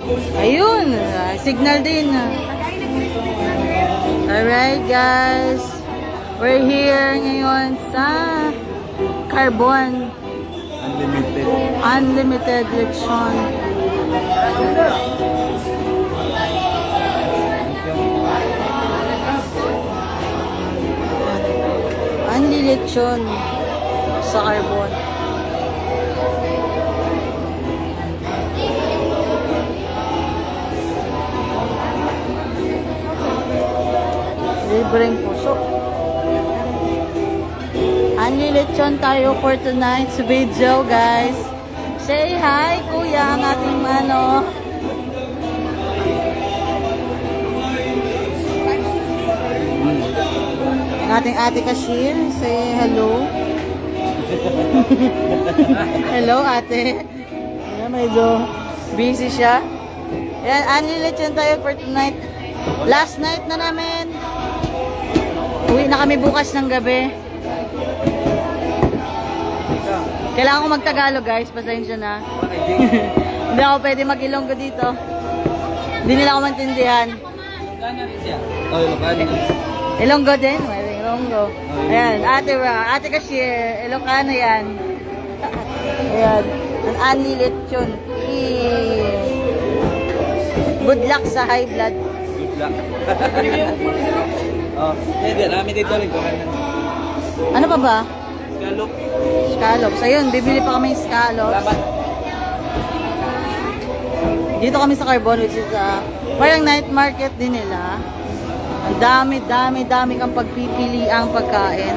Ayun, ah, signal din. Alright guys, we're here ngayon sa Carbon Unlimited. Unlimited Lechon. Unli Lechon sa Carbon. Libreng puso. Unli Lechon tayo for tonight's video, guys. Say hi, kuya, ang ating ano. Ang ating ate Kashir, say hello. hello, ate. Ayan, medyo busy siya. Ayan, Lechon tayo for tonight. Last night na namin. Uwi na kami bukas ng gabi. Kailangan ko magtagalog guys, pasensya na. Hindi ako pwede mag-ilonggo dito. Hindi nila ako maintindihan. Ilonggo din, may Ilonggo. Ayan, ate Ra, ate Kashir, Ilocano yan. Ayan, ang ani lechon. Good luck sa high blood. Good luck. oh, hindi, namin dito rin. Ano pa ba? Scallop. Scallops. Ayun, bibili pa kami ng scallops. Laban. Dito kami sa Carbon, which is uh, parang night market din nila. Ang dami, dami, dami kang pagpipili ang pagkain.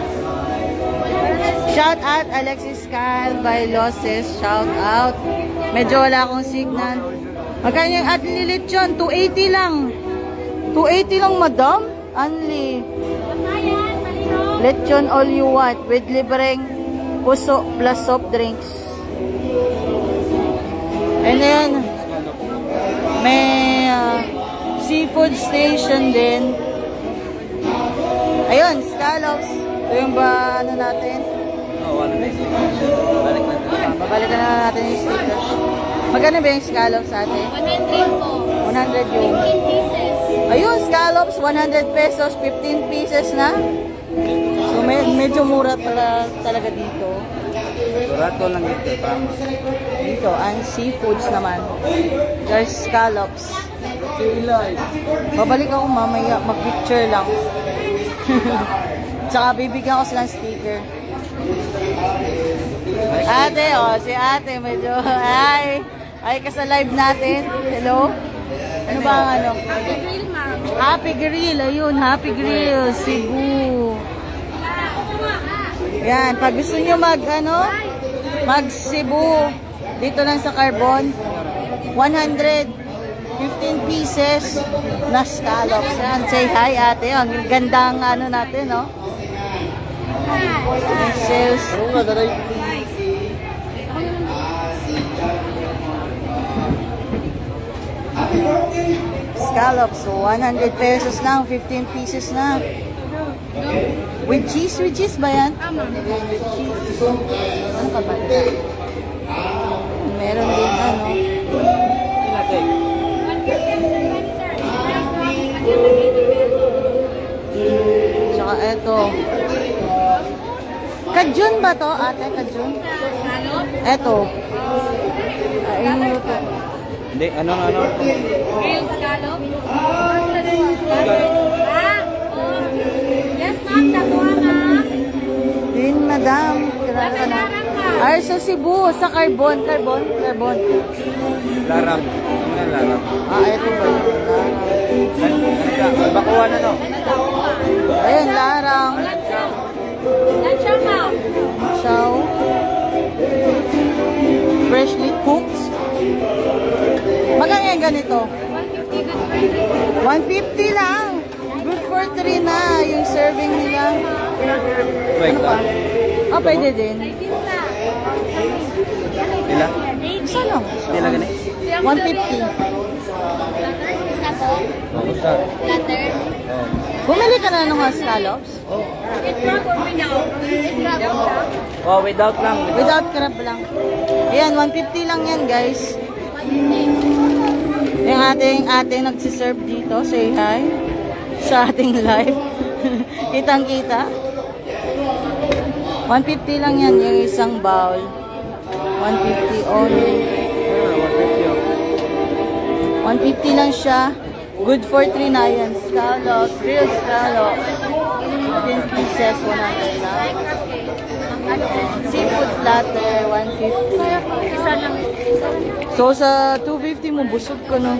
Shout out Alexis Cal by Losses. Shout out. Medyo wala akong signal. Magkano yung at lilitsyon? 280 lang. 280 lang, madam. Only. Lechon all you want with libreng puso plus soft drinks. And then, may uh, seafood station din. Ayun, scallops. Ito yung ba, ano natin? Oh, wala na ito. Balik na ito. Ah, babalikan na natin yung stickers. Magkano ba yung scallops ate? 100 po. 100 yung... 15 pieces. Ayun, scallops, 100 pesos, 15 pieces na. So, may, medyo mura pala talaga dito. Barato lang ito. Tama. Dito, ang seafoods naman. There's scallops. Babalik ako mamaya, mag-picture lang. Tsaka bibigyan ko silang sticker. Ate, oh, si ate, medyo, ay, ay ka sa live natin. Hello? Ano ba ang ano? The grill, ma'am. Happy Grill, ayun, Happy Grill, Cebu. Yan, pag gusto nyo mag, ano, mag Cebu, dito lang sa Carbon, 100, 15 pieces na scallops. Yan, say hi ate, ang gandang ano natin, no? Sales. Scallops, so 100 pesos lang, 15 pieces na. With cheese, with cheese ba yan? Tama. With cheese. Ano ka ba? Meron din ano. Tsaka eto. Kajun ba to, ate? Kajun? Eto. Ayun mo to. Hindi, ano, ano. Grilled scallop. Ah, oh. Yes, ma'am. Sa buha, ma'am. Din, madam. Grabe ka na. Ay, sa Cebu, sa Carbon. Carbon? Carbon. Laram. Ano yan, laram? Ah, eto ba yun? Ka? Bakuan ano? Ayun, larang. Lunch, ma'am. Yung serving nila. Ano pa? Oh, pwede din. Pila? Isa lang. Pila gani? 150. Isa po. Oh, basta. Platter. Bumili ka na ng mga scallops? It wrap or without? Oh, without lang. Without crab lang. Ayan, 150 lang yan guys. ating ating nagsiserve dito. Say hi sa ating live. Kitang kita. 150 lang yan yung isang bowl. 150 only. 150 lang siya. Good for 3 na yan. Scallops, real scallops. 15 pieces, 100 lang. Seafood platter, 150. Isa lang. So sa 250 mo, busog ka no.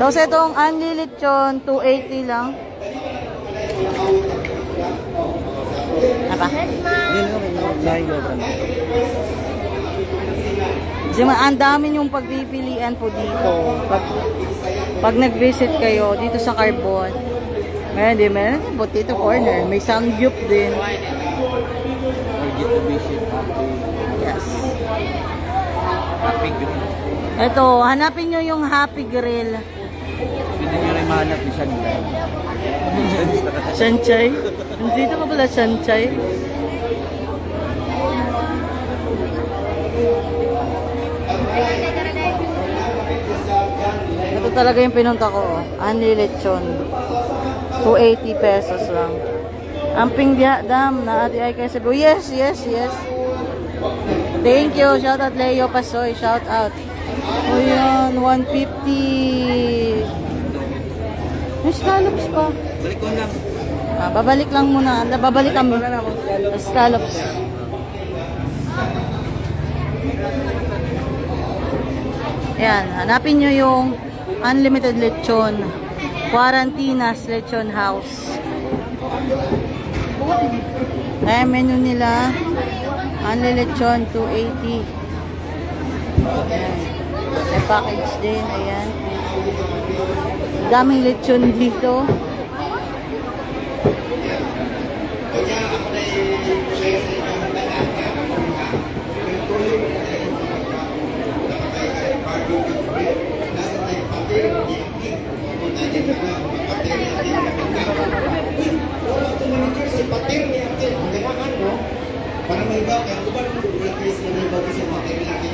Tapos itong unli lechon, 280 lang. Apa? Hindi na kami layo ba? Kasi ma- ang dami yung pagpipilian po dito. Pag, pag nag-visit kayo dito sa Carbon, meron din, meron din potato corner. May sangyup din. Visit. Yes. Happy good. Ito, hanapin nyo yung Happy Grill. Pwede nyo rin mahanap yung sunlight. Shanchay. Dito ka pala, Shanchay. Ito talaga yung pinunta ko. oh. Anli lechon. 280 pesos lang. Amping diya, dam, na ati ay kaya sabi, yes, yes, yes. Thank you. Shout out Leo Pasoy. Shout out. O yan, 150. May scallops pa. Balik ko lang. Ah, babalik lang muna. Ah, Babalik kami. Scallops. Yan, hanapin nyo yung unlimited lechon. Quarantinas Lechon House. Ayan, menu nila. Unli lechon, 280. Ayan. May package din, ayan. Daming lechon dito.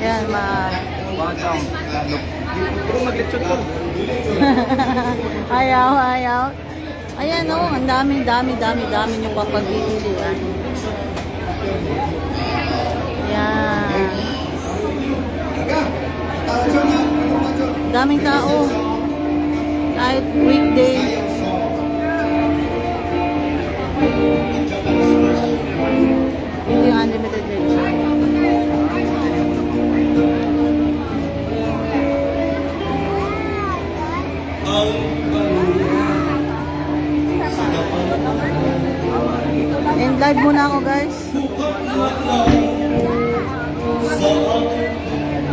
Ayan, ma... Lalok. Puro mag-lechon ko. ayaw, ayaw. Ayan o, ang dami, dami, dami, dami yung papagpipili. Ah. Ayan. Daming tao. Kahit weekday. And live muna ako guys.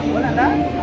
Wala na?